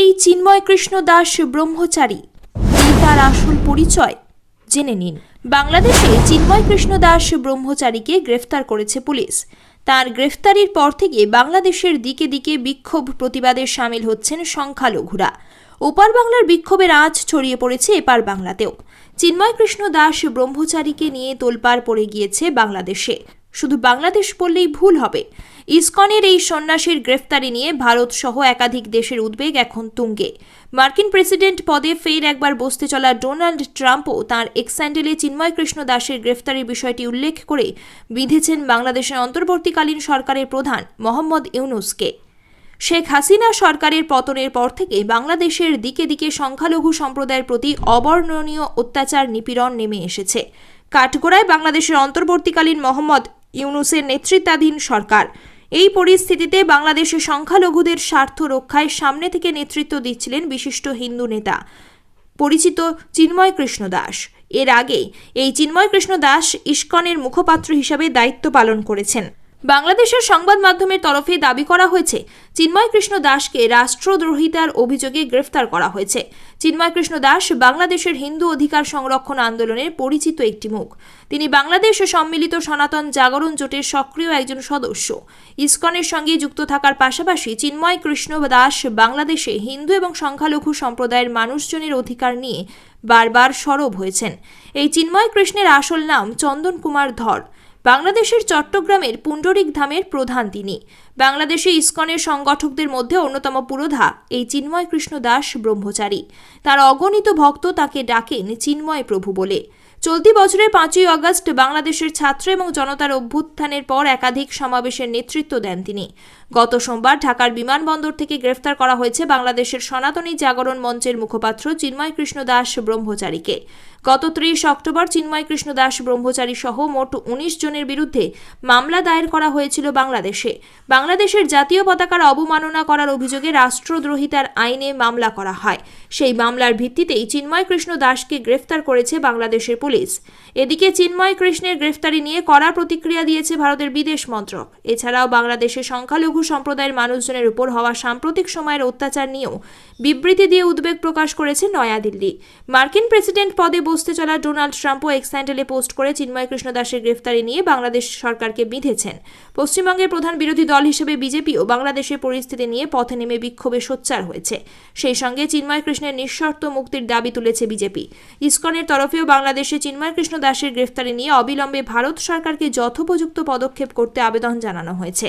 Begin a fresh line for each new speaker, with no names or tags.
এই চিন্ময় কৃষ্ণ দাস ব্রহ্মচারী। তার আসল পরিচয় জেনে নিন। বাংলাদেশে চিন্ময় কৃষ্ণ দাস ব্রহ্মচারীকে গ্রেফতার করেছে পুলিশ। তার গ্রেফতারির পর থেকে বাংলাদেশের দিকে দিকে বিক্ষোভ প্রতিবাদে সামিল হচ্ছেন সংখ্যালঘুরা। ওপার বাংলার বিক্ষোভের আঁচ ছড়িয়ে পড়েছে এপার বাংলাতেও। চিন্ময় কৃষ্ণ দাস ব্রহ্মচারীকে নিয়ে তোলপাড় পড়ে গিয়েছে বাংলাদেশে। শুধু বাংলাদেশ বললেই ভুল হবে। ইসকনের এই সন্ন্যাসীর গ্রেফতারি নিয়ে ভারত সহ একাধিক দেশের উদ্বেগ এখন তুঙ্গে। মার্কিন প্রেসিডেন্ট পদে ফের একবার বসতে চলা ডোনাল্ড ট্রাম্পও তাঁর এক্স্যান্ডেলে চিন্ময় কৃষ্ণ দাসের গ্রেফতারির বিষয়টি উল্লেখ করে বিঁধেছেন বাংলাদেশের অন্তর্বর্তীকালীন সরকারের প্রধান মোহাম্মদ ইউনুসকে। শেখ হাসিনা সরকারের পতনের পর থেকে বাংলাদেশের দিকে দিকে সংখ্যালঘু সম্প্রদায়ের প্রতি অবর্ণনীয় অত্যাচার, নিপীড়ন নেমে এসেছে। কাঠগোড়ায় বাংলাদেশের অন্তর্বর্তীকালীন মোহাম্মদ ইউনুসের নেতৃত্বাধীন সরকার। এই পরিস্থিতিতে বাংলাদেশের সংখ্যালঘুদের স্বার্থ রক্ষায় সামনে থেকে নেতৃত্ব দিচ্ছিলেন বিশিষ্ট হিন্দু নেতা, পরিচিত চিন্ময় কৃষ্ণ দাস। এর আগে এই চিন্ময় কৃষ্ণ দাস ইস্কনের মুখপাত্র হিসাবে দায়িত্ব পালন করেছেন। বাংলাদেশের সংবাদ মাধ্যমের তরফে দাবি করা হয়েছে, চিন্ময় কৃষ্ণ দাসকে রাষ্ট্রদ্রোহিতার অভিযোগে গ্রেফতার করা হয়েছে। চিন্ময় কৃষ্ণ দাস বাংলাদেশের হিন্দু অধিকার সংরক্ষণ আন্দোলনের পরিচিত একটি মুখ। তিনি বাংলাদেশ সম্মিলিত সনাতন জাগরণ জোটের সক্রিয় একজন সদস্য। ইসকনের সঙ্গে যুক্ত থাকার পাশাপাশি চিন্ময় কৃষ্ণ দাস বাংলাদেশে হিন্দু এবং সংখ্যালঘু সম্প্রদায়ের মানুষজনের অধিকার নিয়ে বারবার সরব হয়েছেন। এই চিন্ময় কৃষ্ণের আসল নাম চন্দন কুমার ধর। বাংলাদেশের চট্টগ্রামের পুণ্ডরিক ধামের প্রধান তিনি। বাংলাদেশে ইস্কনের সংগঠকদের মধ্যে অন্যতম পুরোধা এই চিন্ময় কৃষ্ণ দাস ব্রহ্মচারী। তার অগণিত ভক্ত তাকে ডাকেন চিন্ময় প্রভু বলে। চলতি বছরের পাঁচই আগস্ট বাংলাদেশের ছাত্র এবং জনতার অভ্যুত্থানের পর একাধিক সমাবেশের নেতৃত্ব দেন তিনি। গত সোমবার ঢাকার বিমানবন্দর থেকে গ্রেফতার করা হয়েছে বাংলাদেশের সনাতনী জাগরণ মঞ্চের মুখপাত্র চিন্ময় কৃষ্ণ দাস ব্রহ্মচারীকে। গত ত্রিশ অক্টোবর চিন্ময় কৃষ্ণ দাস ব্রহ্মচারী সহ মোট উনিশ জনের বিরুদ্ধে মামলা দায়ের করা হয়েছিল বাংলাদেশে। বাংলাদেশের জাতীয় পতাকার অবমাননা করার অভিযোগে রাষ্ট্রদ্রোহিতার আইনে মামলা করা হয়। সেই মামলার ভিত্তিতেই চিন্ময় কৃষ্ণ দাসকে গ্রেফতার করেছে বাংলাদেশের পুলিশ। এদিকে চিন্ময় কৃষ্ণের গ্রেফতারি নিয়ে কড়া প্রতিক্রিয়া দিয়েছে ভারতের বিদেশ মন্ত্রক। এছাড়াও বাংলাদেশের সংখ্যালঘু সম্প্রদায়ের মানুষজনের উপর হওয়া সাম্প্রতিক সময়ের অত্যাচার নিয়েও বিবৃতি দিয়ে উদ্বেগ প্রকাশ করেছে নয়াদিল্লি। মার্কিন প্রেসিডেন্ট পদে বসতে চলা ডোনাল্ড ট্রাম্পও এক্স হ্যান্ডেলে পোস্ট করে চিন্ময় কৃষ্ণ দাসের গ্রেফতারি নিয়ে বাংলাদেশ সরকারকে বিঁধেছেন। পশ্চিমবঙ্গের প্রধান বিরোধী দল হিসেবে বিজেপিও বাংলাদেশের পরিস্থিতি নিয়ে পথে নেমে বিক্ষোভে সোচ্চার হয়েছে। সেই সঙ্গে চিন্ময় কৃষ্ণের নিঃশর্ত মুক্তির দাবি তুলেছে বিজেপি। ইসকনের তরফেও বাংলাদেশে চিন্ময় কৃষ্ণ দাসের গ্রেফতারি নিয়ে অবিলম্বে ভারত সরকারকে যথোপযুক্ত পদক্ষেপ করতে আবেদন জানানো হয়েছে।